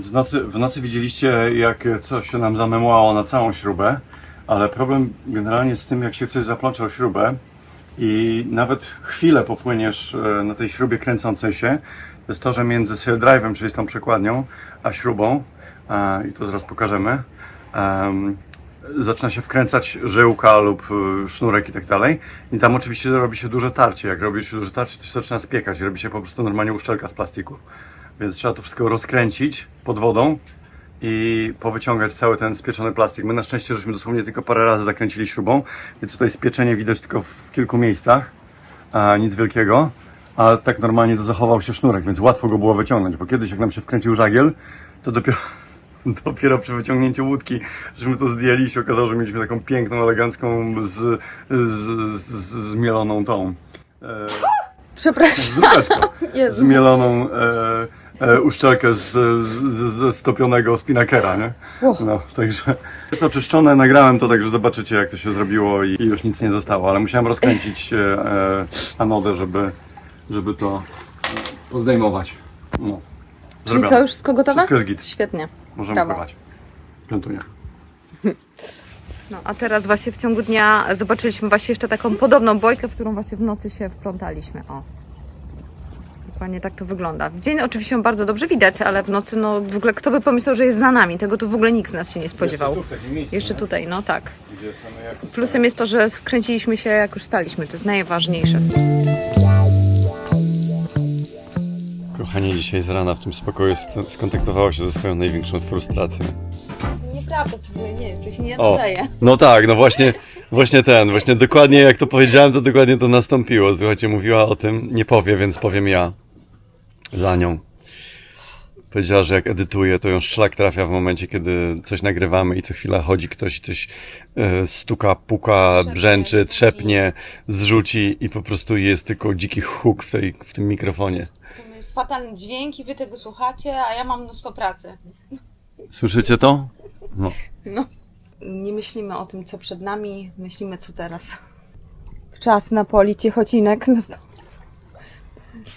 Więc w nocy, w nocy widzieliście, jak coś się nam zamemłało na całą śrubę, ale problem generalnie z tym, jak się coś zaplącze o śrubę i nawet chwilę popłyniesz e, na tej śrubie kręcącej się, to jest to, że między sail drive'em, czyli z tą przekładnią, a śrubą, e, i to zaraz pokażemy, em, zaczyna się wkręcać żyłka lub y, sznurek i tak dalej. I tam oczywiście robi się duże tarcie. Jak robi się duże tarcie, to się zaczyna spiekać. Robi się po prostu normalnie uszczelka z plastiku. Więc trzeba to wszystko rozkręcić pod wodą i powyciągać cały ten spieczony plastik. My na szczęście żeśmy dosłownie tylko parę razy zakręcili śrubą, więc tutaj spieczenie widać tylko w kilku miejscach, a nic wielkiego. A tak normalnie to zachował się sznurek, więc łatwo go było wyciągnąć, bo kiedyś jak nam się wkręcił żagiel, to dopiero, dopiero przy wyciągnięciu łódki, żeśmy to zdjęli i się okazało, że mieliśmy taką piękną, elegancką, z, z, z, zmieloną tą, e, Przepraszam. zmieloną e, uszczelkę z, z, z, ze stopionego spinakera, nie? No, także jest oczyszczone, nagrałem to, także zobaczycie jak to się zrobiło i, i już nic nie zostało, ale musiałem rozkręcić e, e, anodę, żeby, żeby to e, pozdejmować. No. Czyli co, już wszystko gotowe? Wszystko jest git. Świetnie. Możemy Brawo. pływać. Piątunia. No, a teraz właśnie w ciągu dnia zobaczyliśmy właśnie jeszcze taką podobną bojkę, w którą właśnie w nocy się wplątaliśmy. O. Dokładnie tak to wygląda. W dzień oczywiście ją bardzo dobrze widać, ale w nocy no w ogóle kto by pomyślał, że jest za nami. Tego tu w ogóle nikt z nas się nie spodziewał. Jeszcze tutaj, no tak. Plusem jest to, że wkręciliśmy się jak już staliśmy. To jest najważniejsze. Kochanie dzisiaj z rana w tym spokoju sk- skontaktowała się ze swoją największą frustracją. Nieprawda, nie, to się nie O, no tak, no właśnie, właśnie ten, właśnie dokładnie jak to powiedziałem, to dokładnie to nastąpiło. Słuchajcie, mówiła o tym, nie powie, więc powiem ja za nią. Powiedziała, że jak edytuje, to ją szlak trafia w momencie, kiedy coś nagrywamy i co chwila chodzi ktoś i coś e, stuka, puka, Trzepie, brzęczy, trzepnie, zrzuci i po prostu jest tylko dziki huk w, tej, w tym mikrofonie. To jest fatalny dźwięk i wy tego słuchacie, a ja mam mnóstwo pracy. Słyszycie to? No. No. Nie myślimy o tym, co przed nami, myślimy, co teraz. Czas na poli ciechocinek.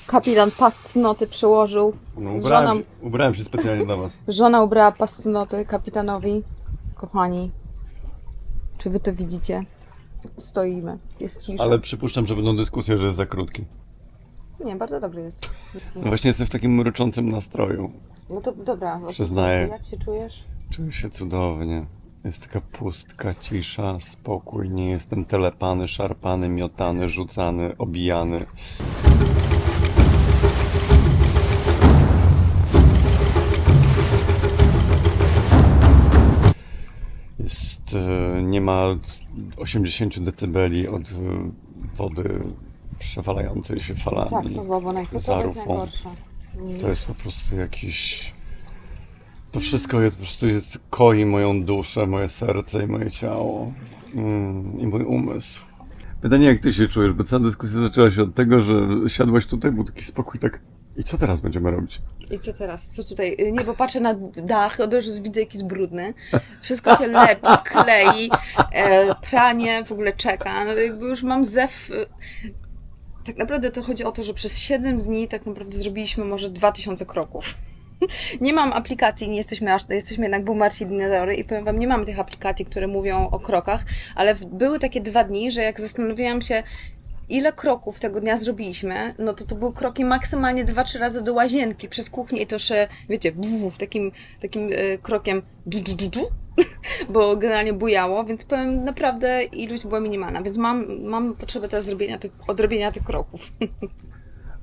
Kapitan pas cnoty przyłożył. no ubrałem, się, ubrałem się specjalnie dla was. Żona ubrała pas cnoty kapitanowi. Kochani, czy wy to widzicie? Stoimy. Jest cisza. Ale przypuszczam, że będą dyskusje, że jest za krótki. Nie, bardzo dobry jest. No właśnie jestem w takim mruczącym nastroju. No to dobra. Przyznaję. Jak się czujesz? Czuję się cudownie. Jest taka pustka, cisza, spokój. Nie jestem telepany, szarpany, miotany, rzucany, obijany. Jest e, niemal 80 decybeli od e, wody przewalającej się falami. Tak, to było, bo najpierw najgorsze. To jest po prostu jakiś. To wszystko jest, po prostu jest, koi moją duszę, moje serce i moje ciało. Mm, I mój umysł. Pytanie, jak ty się czujesz, bo cała dyskusja zaczęła się od tego, że siadłaś tutaj, był taki spokój, tak. I co teraz będziemy robić? I co teraz? Co tutaj? Y, Nie, bo patrzę na dach, od razu widzę jaki jest brudny. Wszystko się lepi, klei, e, pranie w ogóle czeka. No, jakby już mam zew. y, Tak naprawdę to chodzi o to, że przez 7 dni tak naprawdę zrobiliśmy może 2000 kroków. Nie mam aplikacji, nie jesteśmy aż, jesteśmy jednak boomersi dinozaury i powiem wam, nie mamy tych aplikacji, które mówią o krokach, ale były takie dwa dni, że jak zastanawiałam się, ile kroków tego dnia zrobiliśmy, no to to były kroki maksymalnie dwa, trzy razy do łazienki przez kuchnię i to jeszcze, wiecie, buf, takim, takim e, krokiem du, du, du, du, bo generalnie bujało, więc powiem naprawdę ilość była minimalna, więc mam, mam potrzebę teraz zrobienia tych, odrobienia tych kroków.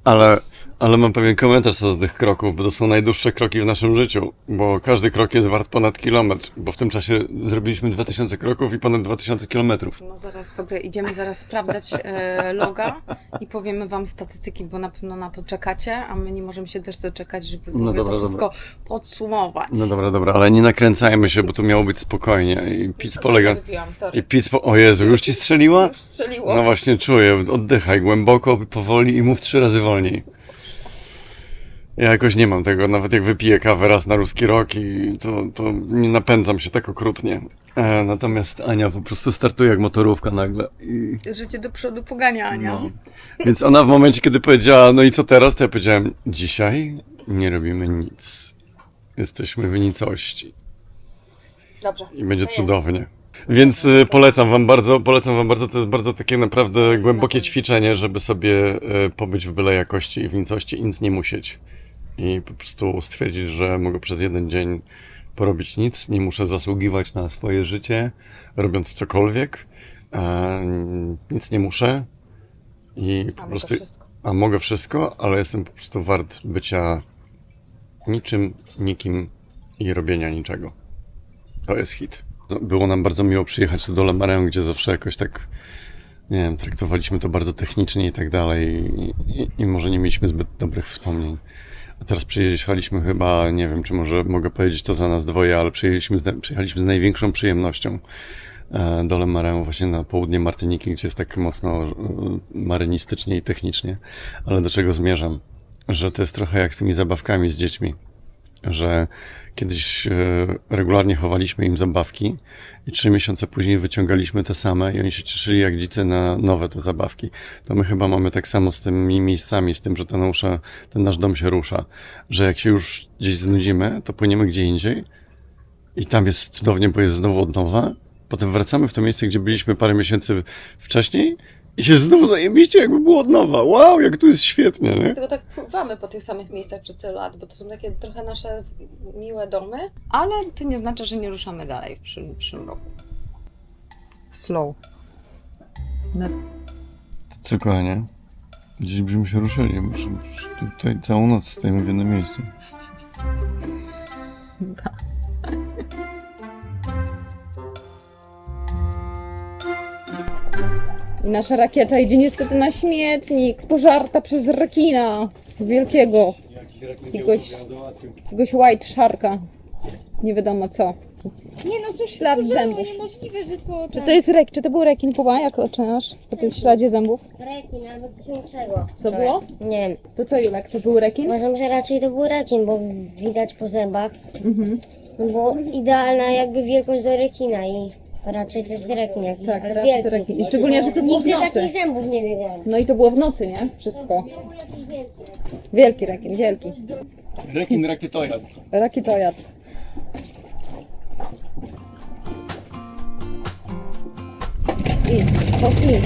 Ale, ale mam pewien komentarz co do tych kroków, bo to są najdłuższe kroki w naszym życiu, bo każdy krok jest wart ponad kilometr, bo w tym czasie zrobiliśmy 2000 kroków i ponad 2000 kilometrów. No zaraz w ogóle idziemy zaraz sprawdzać e, loga i powiemy wam statystyki, bo na pewno na to czekacie, a my nie możemy się też doczekać, żeby w No ogóle dobra, to wszystko podsumować. No dobra, dobra, ale nie nakręcajmy się, bo tu miało być spokojnie. I pizz polega. Wypiłam, sorry. I pizz po... O Jezu, już ci strzeliła? Już strzeliło. No właśnie czuję, oddychaj głęboko, powoli i mów trzy razy wolniej. Ja jakoś nie mam tego, nawet jak wypiję kawę raz na ruski rok i to, to nie napędzam się tak okrutnie. E, natomiast Ania po prostu startuje jak motorówka nagle. I, Życie do przodu pogania, Ania. no. Więc ona w momencie, kiedy powiedziała, no i co teraz, to ja powiedziałem, dzisiaj nie robimy nic. Jesteśmy w nicości Dobrze. i będzie To jest. Więc y, polecam wam bardzo, polecam wam bardzo, to jest bardzo takie naprawdę głębokie ćwiczenie, żeby sobie y, pobyć w byle jakości i w nicości i nic nie musieć. I po prostu stwierdzić, że mogę przez jeden dzień porobić nic, nie muszę zasługiwać na swoje życie, robiąc cokolwiek, a nic nie muszę i po prostu... wszystko. a mogę wszystko, ale jestem po prostu wart bycia niczym, nikim i robienia niczego. To jest hit. Było nam bardzo miło przyjechać tu do Lemarę, gdzie zawsze jakoś tak, nie wiem, traktowaliśmy to bardzo technicznie i tak dalej i, i, i może nie mieliśmy zbyt dobrych wspomnień. A teraz przyjechaliśmy chyba, nie wiem, czy może mogę powiedzieć to za nas dwoje, ale przyjechaliśmy z, przyjechaliśmy z największą przyjemnością e, do Lemarę, właśnie na południe Martyniki, gdzie jest tak mocno e, marynistycznie i technicznie. Ale do czego zmierzam? Że to jest trochę jak z tymi zabawkami z dziećmi. Że kiedyś e, regularnie chowaliśmy im zabawki i trzy miesiące później wyciągaliśmy te same i oni się cieszyli jak dzicy na nowe te zabawki. To my chyba mamy tak samo z tymi miejscami, z tym, że ten, rusza, ten nasz dom się rusza. Że jak się już gdzieś znudzimy, to płyniemy gdzie indziej i tam jest cudownie, bo jest znowu od nowa. Potem wracamy w to miejsce, gdzie byliśmy parę miesięcy wcześniej i się znowu zajebiście, jakby było od nowa. Wow, jak tu jest świetnie, nie? Dlatego tak pływamy po tych samych miejscach przez tyle lat, bo to są takie trochę nasze miłe domy, ale to nie znaczy, że nie ruszamy dalej w przyszłym, przyszłym roku. Slow. Co kochanie? Dziś byśmy się ruszyli, muszę tutaj całą noc stoimy w jednym miejscu. I nasza rakieta idzie niestety na śmietnik, pożarta przez rekina wielkiego, jakiegoś, jakiegoś white sharka, nie wiadomo co. Nie no, coś Ślad zębów. Niemożliwe, że to... Czy to jest rek, czy to był rekin, Kuba, jak oceniasz po tym śladzie zębów? Rekin albo coś większego. Co było? Nie wiem. To co Julek, to był rekin? Uważam, że raczej to był rekin, bo widać po zębach. Mhm. No bo idealna jakby wielkość do rekina i raczej to jest rekin jakiś, Tak, raczej wielki. to rekin. I szczególnie, że to było w Nigdy nocy. takich zębów nie wiedziałem. No i to było w nocy, nie? Wszystko. Był jakiś wielki. Wielki rekin, wielki. Rekin rakietoja. Rakitojad. I poszli.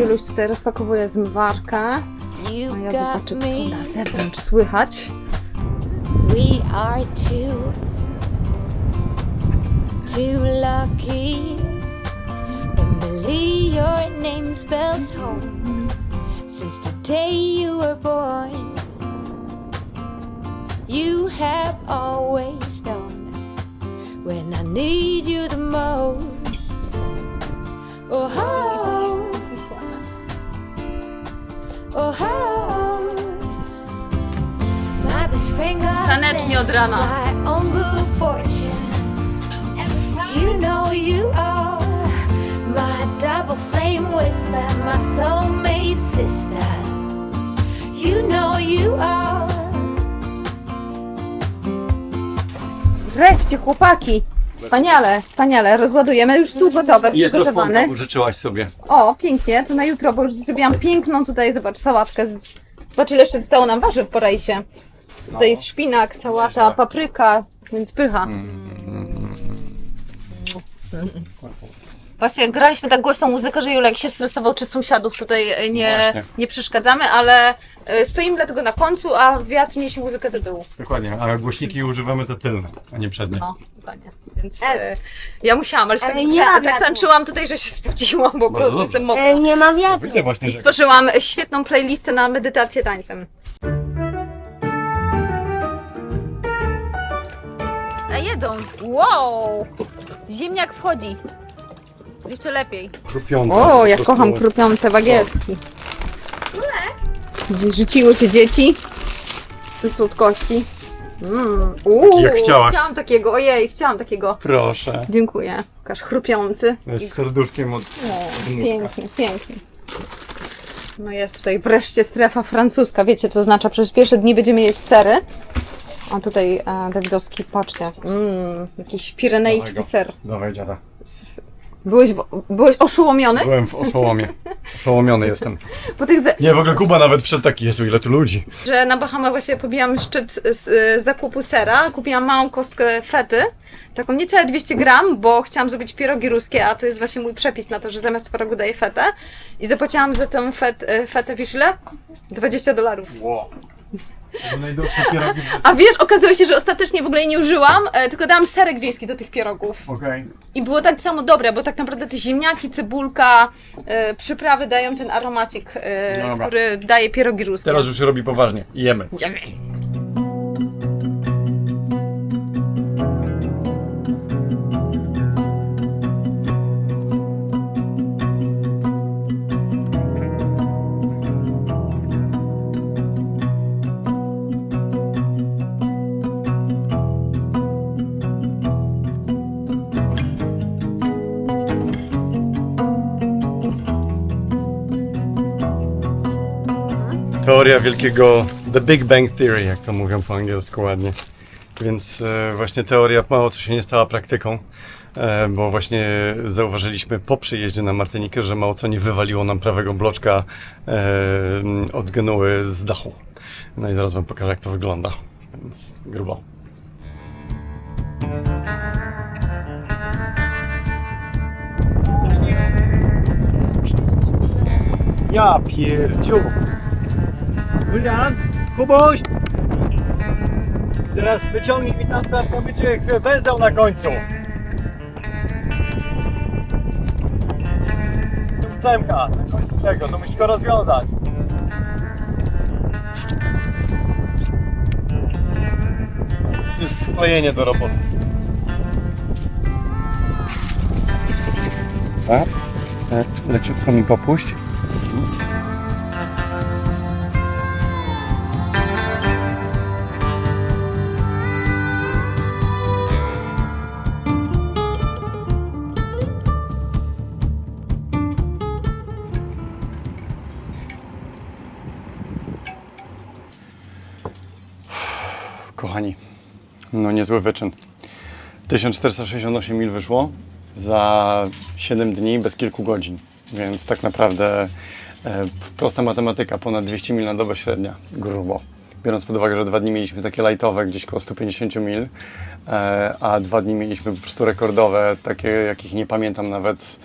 Juluś tutaj rozpakowuje zmywarkę, a you ja got zobaczę, co na me. zewnątrz słychać. We are two, too lucky. Emily, your name spells home. Since the day you were born, you have always known when I need you the most. Oh, oh, Tanecznie od rana. You know you are my double flame whisper, my soulmate sister. You know you are. Wreszcie, chłopaki! Wspaniale, wspaniale. Rozładujemy, już stół gotowy, przygotowany. użyczyłaś sobie. O, pięknie, to na jutro, bo już zrobiłam piękną tutaj, zobacz, sałatkę. Z... Zobacz, ile jeszcze zostało nam warzyw po rejsie. Tutaj jest szpinak, sałata, papryka, więc pycha. Właśnie graliśmy tak głośną muzykę, że Julek się stresował, czy sąsiadów tutaj e, nie, Właśnie. nie przeszkadzamy, ale e, stoimy dlatego na końcu, a wiatr niesie muzykę do tyłu. Dokładnie, a głośniki używamy te tylne, a nie przednie. No, dokładnie. Więc e, ja musiałam, ale, się tak, Ale nie tak, ma tak wiatru. tańczyłam tutaj, że się spociłam, bo po prostu dobrze. jestem mokra. E, nie ma wiatru. Widzę właśnie, I że stworzyłam świetną playlistę na medytację tańcem. A jedzą! Wow! Ziemniak wchodzi. Jeszcze lepiej. krupiące. O, prostu- kocham krupiące bagietki. Gdzie rzuciło cię dzieci? Te słodkości. Mm. Uuu, Jak chciałaś. Chciałam takiego, ojej, chciałam takiego. Proszę. Dziękuję. Pokaż chrupiący. Jest serduszkiem od O, wnuczka. pięknie, pięknie. No jest tutaj wreszcie strefa francuska. Wiecie, co oznacza? Przez pierwsze dni będziemy jeść sery. A tutaj e, Dawidowski, patrzcie. Mm, jakiś pirenejski Dawaj go. ser. Dawaj dziada. Z Byłeś, w- byłeś oszołomiony? Byłem w oszołomie. Oszołomiony jestem. Po tych ze- Nie, w ogóle Kuba nawet wszedł taki, Jezu, ile tu ludzi. że na Bahamach właśnie pobijam szczyt z y, zakupu sera. Kupiłam małą kostkę fety, taką niecałe 200 gram, bo chciałam zrobić pierogi ruskie, a to jest właśnie mój przepis na to, że zamiast twarogu daję fetę. I zapłaciłam za tę fet, y, fetę, wiesz ile? 20 dolarów. Wow. Najdroższe pierogi. A wiesz, okazało się, że ostatecznie w ogóle jej nie użyłam, e, tylko dałam serek wiejski do tych pierogów. Okej. I było tak samo dobre, bo tak naprawdę te ziemniaki, cebulka, e, przyprawy dają ten aromacik, e, Dobra. który daje pierogi ruskie. Teraz już się robi poważnie. Jemy. Jemy. Teoria wielkiego The Big Bang Theory, jak to mówią po angielsku ładnie. Więc e, właśnie teoria mało co się nie stała praktyką, e, bo właśnie zauważyliśmy po przyjeździe na Martynikę, że mało co nie wywaliło nam prawego bloczka e, od genuły z dachu. No i zaraz wam pokażę jak to wygląda. Więc grubo. Ja pierdziu! Julian, Kubuś! Teraz wyciągnij mi tam tam będzie węzeł na końcu. Ósemka, na końcu tego, to musisz go rozwiązać. To jest sklejenie do roboty. Tak? Leciutko mi popuść. No niezły wyczyn. 1468 mil wyszło za 7 dni bez kilku godzin, więc tak naprawdę e, prosta matematyka, ponad 200 mil na dobę średnia, grubo. Biorąc pod uwagę, że dwa dni mieliśmy takie lightowe, gdzieś koło 150 mil, e, a dwa dni mieliśmy po prostu rekordowe, takie jakich nie pamiętam nawet.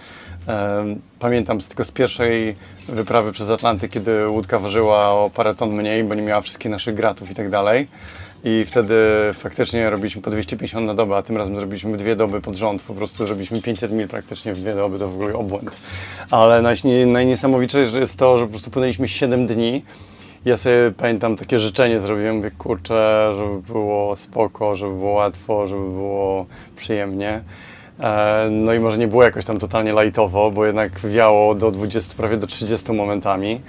Pamiętam tylko z pierwszej wyprawy przez Atlantyk, kiedy łódka ważyła o parę ton mniej, bo nie miała wszystkich naszych gratów i tak dalej. I wtedy faktycznie robiliśmy po 250 na dobę, a tym razem zrobiliśmy dwie doby pod rząd. Po prostu zrobiliśmy 500 mil praktycznie w dwie doby, to w ogóle obłęd. Ale najniesamowitsze jest to, że po prostu płynęliśmy 7 dni. Ja sobie pamiętam takie życzenie zrobiłem, mówię, kurczę, żeby było spoko, żeby było łatwo, żeby było przyjemnie. E, No i może nie było jakoś tam totalnie lightowo, bo jednak wiało do 20, prawie do 30 momentami,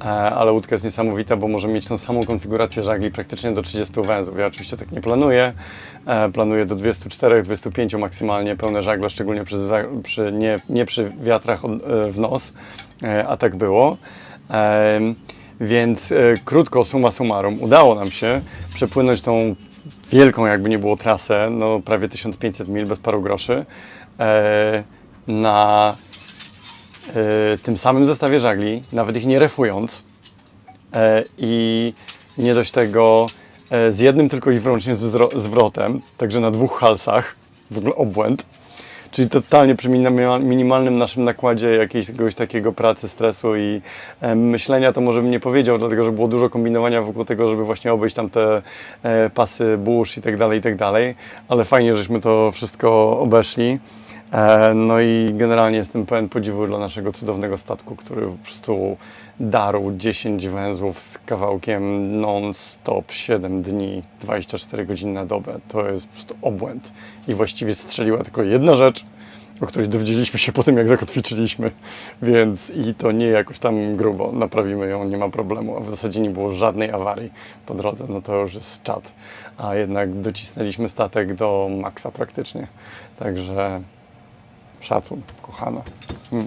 E, ale łódka jest niesamowita, bo może mieć tą samą konfigurację żagli praktycznie do 30 węzłów. Ja oczywiście tak nie planuję, E, planuję do 24, 25 maksymalnie pełne żagle, szczególnie przy, przy, nie, nie przy wiatrach w nos, a tak było. Więc krótko, summa summarum, udało nam się przepłynąć tą wielką, jakby nie było trasę, no prawie 1500 mil bez paru groszy, e, na e, tym samym zestawie żagli, nawet ich nie refując. E, I nie dość tego, z jednym tylko i wyłącznie zwrotem, także na dwóch halsach, w ogóle obłęd. Czyli totalnie przy minima- minimalnym naszym nakładzie jakiegoś takiego pracy, stresu i myślenia, to może bym nie powiedział, dlatego że było dużo kombinowania wokół tego, żeby właśnie obejść tam te e, pasy burz i tak dalej, i tak dalej. Ale fajnie, żeśmy to wszystko obeszli. E, No i generalnie jestem pełen podziwu dla naszego cudownego statku, który po prostu darł 10 węzłów z kawałkiem non-stop 7 dni, 24 godziny na dobę. To jest po prostu obłęd. I właściwie strzeliła tylko jedna rzecz, o której dowiedzieliśmy się po tym, jak zakotwiczyliśmy, więc i to nie jakoś tam grubo, naprawimy ją, nie ma problemu, a w zasadzie nie było żadnej awarii po drodze, no to już jest czad, a jednak docisnęliśmy statek do maksa praktycznie, także szacun, kochana. Mm.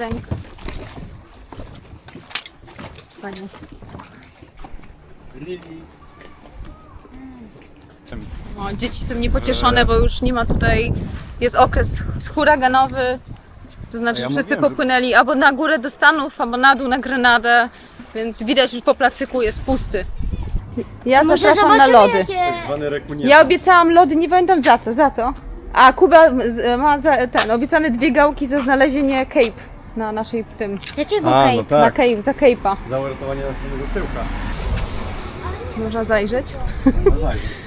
Brzdęk. Fajnie. O, dzieci są niepocieszone, bo już nie ma tutaj, jest okres huraganowy, to znaczy ja wszyscy mówiłem, że- popłynęli albo na górę do Stanów, albo na dół na Grenadę, więc widać już po placyku jest pusty. Ja Może zapraszam na zobaczymy, lody. jakie... Tak zwany. Ja obiecałam lody, nie pamiętam za co, za co. A Kuba z- ma za, ten, obiecane dwie gałki za znalezienie Cape na naszej tym, Jakiego A, no na tak. Cape, za Cape'a. Za uratowanie naszego tyłka. Można zajrzeć. No zajrzyj.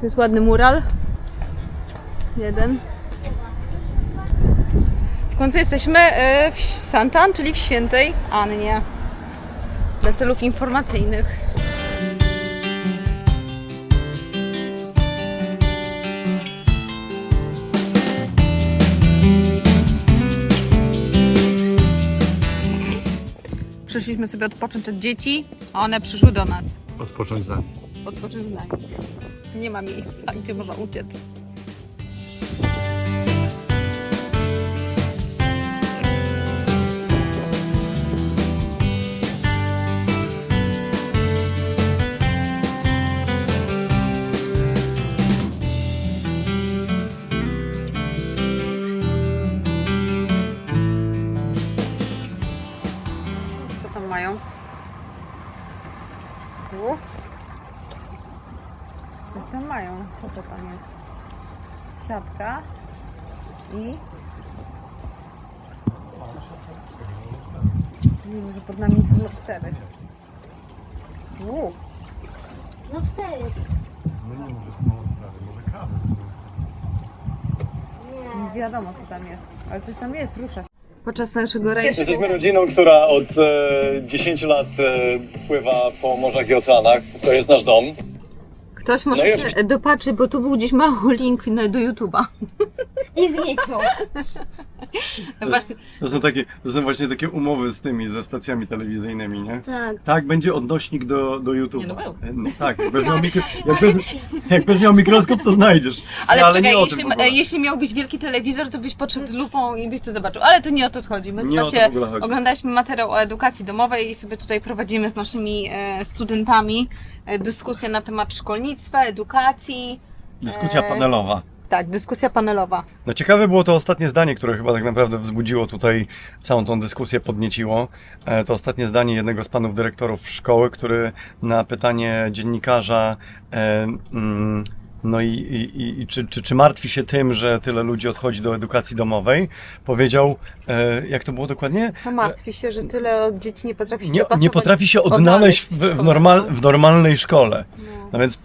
To jest ładny mural. Jeden. W końcu jesteśmy e, w Santan, czyli w Świętej Annie. Dla celów informacyjnych. Przyszliśmy sobie odpocząć od dzieci, a one przyszły do nas. Odpocząć za. Odpocząć z nami. Nie ma miejsca, gdzie można uciec. Coś tam mają. Co to tam jest? Siatka i... Nie wiem, że pod nami są lobstery. Uuu, No cztery. No nie może to są obstawy, może krawy. Nie. nie wiadomo co tam jest. Ale coś tam jest, rusza. Podczas naszego rejsu. Jesteśmy rodziną, która od e, 10 lat e, pływa po morzach i oceanach. To jest nasz dom. Ktoś może No się dopatrzy, bo tu był gdzieś mały link na- do YouTube'a. I zniknął. Właśnie, To są, takie, to są właśnie takie umowy z tymi, ze stacjami telewizyjnymi, nie? Tak. Tak, będzie odnośnik do, do YouTube'a. Nie, no był. E, No tak, jak będziesz miał, mikro, jak będziesz, jak będziesz miał mikroskop, to znajdziesz. ale, No, ale czekaj, nie o jeśli, tym w ogóle. jeśli miałbyś wielki telewizor, to byś podszedł z lupą i byś to zobaczył. Ale to nie o to chodzi. My Nie o to właśnie w ogóle chodzi. oglądaliśmy materiał o edukacji domowej i sobie tutaj prowadzimy z naszymi e, studentami e, dyskusję na temat szkolnictwa, edukacji. Dyskusja E, panelowa. Tak, dyskusja panelowa. No ciekawe było to ostatnie zdanie, które chyba tak naprawdę wzbudziło tutaj całą tą dyskusję, podnieciło. E, To ostatnie zdanie jednego z panów dyrektorów szkoły, który na pytanie dziennikarza mm, no i, i, i- czy, czy, czy martwi się tym, że tyle ludzi odchodzi do edukacji domowej, powiedział, e, jak to było dokładnie? No martwi się, że tyle dzieci nie potrafi się Nie, nie potrafi się odnaleźć w, w, normal, w normalnej szkole. No więc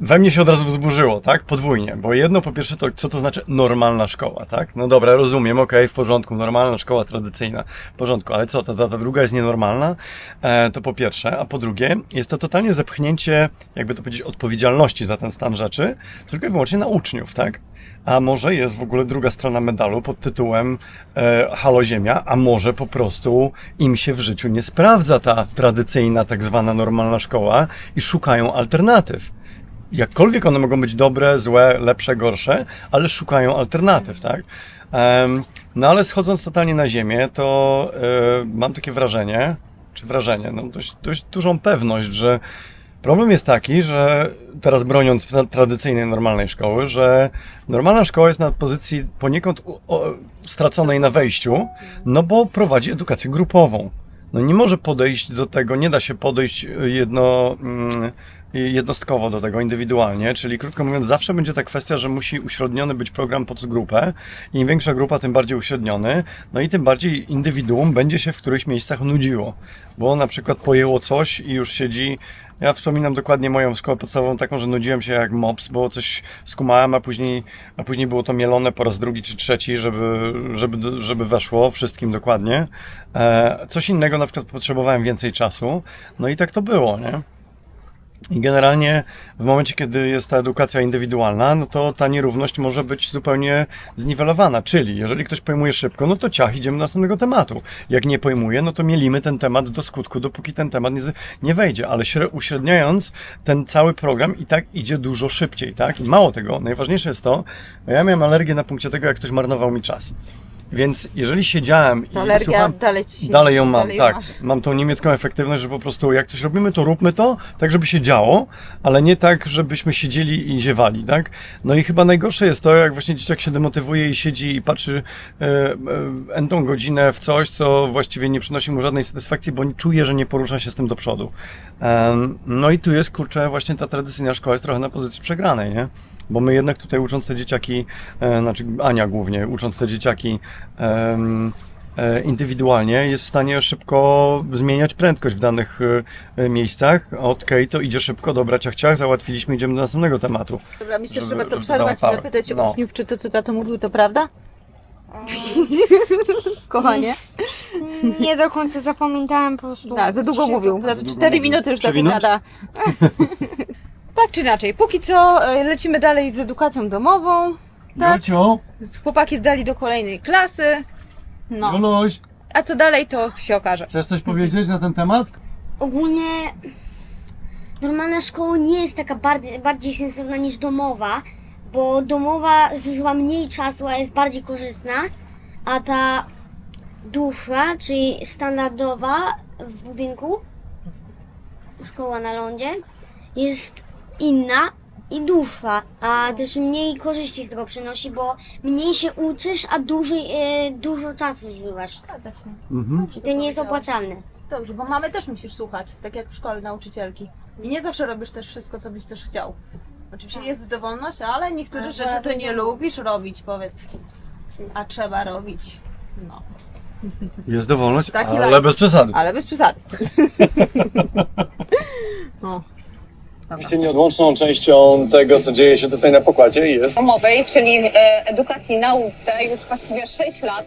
we mnie się od razu wzburzyło, tak? Podwójnie, bo jedno po pierwsze to, co to znaczy normalna szkoła, tak? No dobra, rozumiem, okej, w porządku, normalna szkoła tradycyjna, w porządku, ale co, ta, ta, ta druga jest nienormalna? E, to po pierwsze, a po drugie, jest to totalnie zepchnięcie, jakby to powiedzieć, odpowiedzialności za ten stan rzeczy, tylko i wyłącznie na uczniów, tak? A może jest w ogóle druga strona medalu pod tytułem e, Halo Ziemia, a może po prostu im się w życiu nie sprawdza ta tradycyjna, tak zwana normalna szkoła i szukają alternatyw jakkolwiek one mogą być dobre, złe, lepsze, gorsze, ale szukają alternatyw, tak? No ale schodząc totalnie na ziemię, to e, mam takie wrażenie, czy wrażenie, no dość, dość dużą pewność, że problem jest taki, że teraz broniąc tra- tradycyjnej, normalnej szkoły, że normalna szkoła jest na pozycji poniekąd straconej na wejściu, no bo prowadzi edukację grupową. No nie może podejść do tego, nie da się podejść jedno, mm, jednostkowo do tego, indywidualnie, czyli krótko mówiąc, zawsze będzie ta kwestia, że musi uśredniony być program pod grupę. Im większa grupa, tym bardziej uśredniony, no i tym bardziej indywiduum będzie się w którychś miejscach nudziło, bo na przykład pojęło coś i już siedzi. Ja wspominam dokładnie moją szkołę podstawową taką, że nudziłem się jak mops, bo coś skumałem, a później, a później było to mielone po raz drugi czy trzeci, żeby, żeby, żeby weszło wszystkim dokładnie. E, coś innego na przykład potrzebowałem więcej czasu, no i tak to było, nie? I generalnie w momencie, kiedy jest ta edukacja indywidualna, no to ta nierówność może być zupełnie zniwelowana. Czyli jeżeli ktoś pojmuje szybko, no to ciach, idziemy do następnego tematu. Jak nie pojmuje, no to mielimy ten temat do skutku, dopóki ten temat nie, nie wejdzie. Ale śre- uśredniając ten cały program i tak idzie dużo szybciej, tak? I mało tego, najważniejsze jest to, ja miałem alergię na punkcie tego, jak ktoś marnował mi czas. Więc jeżeli siedziałem i alergia słucham, dalej ci się... Dalej ją mam, dalej tak. masz. Mam tą niemiecką efektywność, że po prostu jak coś robimy, to róbmy to, tak żeby się działo, ale nie tak, żebyśmy siedzieli i ziewali, tak? No i chyba najgorsze jest to, jak właśnie dzieciak się demotywuje i siedzi i patrzy e, e, entą godzinę w coś, co właściwie nie przynosi mu żadnej satysfakcji, bo czuje, że nie porusza się z tym do przodu. Em, no i tu jest, kurczę, właśnie ta tradycyjna szkoła jest trochę na pozycji przegranej, nie? Bo my jednak tutaj ucząc te dzieciaki, e, znaczy Ania głównie, ucząc te dzieciaki em, e, indywidualnie jest w stanie szybko zmieniać prędkość w danych e, miejscach. Okej, to idzie szybko, dobra, ciach, ciach, załatwiliśmy, idziemy do następnego tematu. Dobra, myślę, że trzeba to przerwać i zapytać No. uczniów, czy to, co tato mówił, to prawda? Kochanie. Nie do końca zapamiętałem po prostu. Tak, za długo mówił. Za długo cztery mówił. minuty już Przewinąć? gada. tak czy inaczej, póki co e, lecimy dalej z edukacją domową. Tak, Jociu, chłopaki zdali do kolejnej klasy. No, Joluś, a co dalej, to się okaże. chcesz coś powiedzieć na ten temat? Ogólnie normalna szkoła nie jest taka bardziej, bardziej sensowna niż domowa, bo domowa zużywa mniej czasu, a jest bardziej korzystna, a ta dłuższa, czyli standardowa w budynku, szkoła na lądzie, jest inna i dłuższa, a też mniej korzyści z tego przynosi, bo mniej się uczysz, a dłużej, e, dużo czasu zużywasz. Zgadza się. Mhm. I to nie jest opłacalne. Dobrze, bo mamy też musisz słuchać, tak jak w szkole nauczycielki. I nie zawsze robisz też wszystko, co byś też chciał. Oczywiście jest dowolność, ale niektóre Ale rzeczy to nie lubisz robić, powiedz. A trzeba robić. No. Jest dowolność, Taki ale live. bez przesady. Ale bez przesady. no. Oczywiście nieodłączną częścią tego, co dzieje się tutaj na pokładzie jest domowej, czyli e, edukacji nauce już właściwie 6 lat